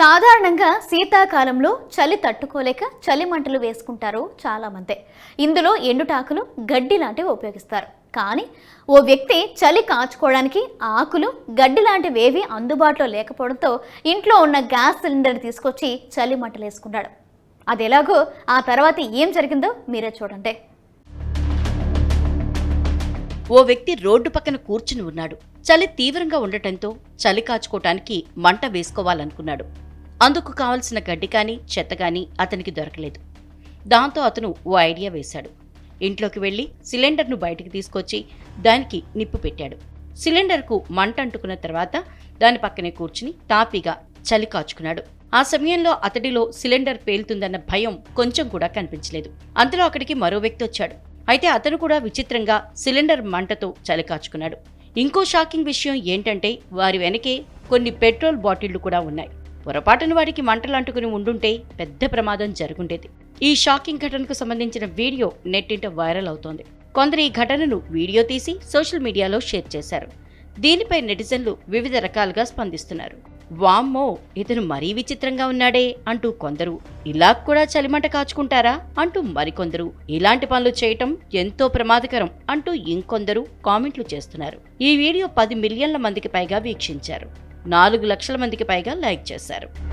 సాధారణంగా శీతాకాలంలో చలి తట్టుకోలేక చలి మంటలు వేసుకుంటారు చాలామంది. ఇందులో ఎండుటాకులు గడ్డి లాంటివి ఉపయోగిస్తారు. కానీ ఓ వ్యక్తి చలి కాచుకోవడానికి ఆకులు గడ్డి లాంటివి ఏవి అందుబాటులో లేకపోవడంతో ఇంట్లో ఉన్న గ్యాస్ సిలిండర్ తీసుకొచ్చి చలి మంటలు వేసుకున్నాడు. అది ఎలాగో ఆ తర్వాత ఏం జరిగిందో మీరే చూడండి. ఓ వ్యక్తి రోడ్డు పక్కన కూర్చుని ఉన్నాడు. చలి తీవ్రంగా ఉండటంతో చలి కాచుకోవటానికి మంట వేసుకోవాలనుకున్నాడు. అందుకు కావలసిన గడ్డి కానీ చెత్త కానీ అతనికి దొరకలేదు. దాంతో అతను ఓ ఐడియా వేశాడు. ఇంట్లోకి వెళ్ళి సిలిండర్ను బయటికి తీసుకొచ్చి దానికి నిప్పు పెట్టాడు. సిలిండర్కు మంట అంటుకున్న తర్వాత దాని పక్కనే కూర్చుని తాపీగా చలి కాచుకున్నాడు. ఆ సమయంలో అతడిలో సిలిండర్ పేలుతుందన్న భయం కొంచెం కూడా కనిపించలేదు. అంతలో అక్కడికి మరో వ్యక్తి వచ్చాడు. అయితే అతను కూడా విచిత్రంగా సిలిండర్ మంటతో చలి కాచుకున్నాడు. ఇంకో షాకింగ్ విషయం ఏంటంటే వారి వెనకే కొన్ని పెట్రోల్ బాటిళ్ళు కూడా ఉన్నాయి. పొరపాటున వాడికి మంటలు అంటుకుని ఉండుంటే పెద్ద ప్రమాదం జరుగుండేది. ఈ షాకింగ్ ఘటనకు సంబంధించిన వీడియో నెట్టింట వైరల్ అవుతోంది. కొందరు ఈ ఘటనను వీడియో తీసి సోషల్ మీడియాలో షేర్ చేశారు. దీనిపై నెటిజన్లు వివిధ రకాలుగా స్పందిస్తున్నారు. వామ్మో ఇతను మరీ విచిత్రంగా ఉన్నాడే అంటూ కొందరు ఇలా కూడా చలిమంట కాచుకుంటారా? అంటూ మరికొందరు ఇలాంటి పనులు చేయటం ఎంతో ప్రమాదకరం అంటూ ఇంకొందరు కామెంట్లు చేస్తున్నారు. ఈ వీడియో పది మిలియన్ల మందికి పైగా వీక్షించారు. నాలుగు లక్షల మందికి పైగా లైక్ చేశారు.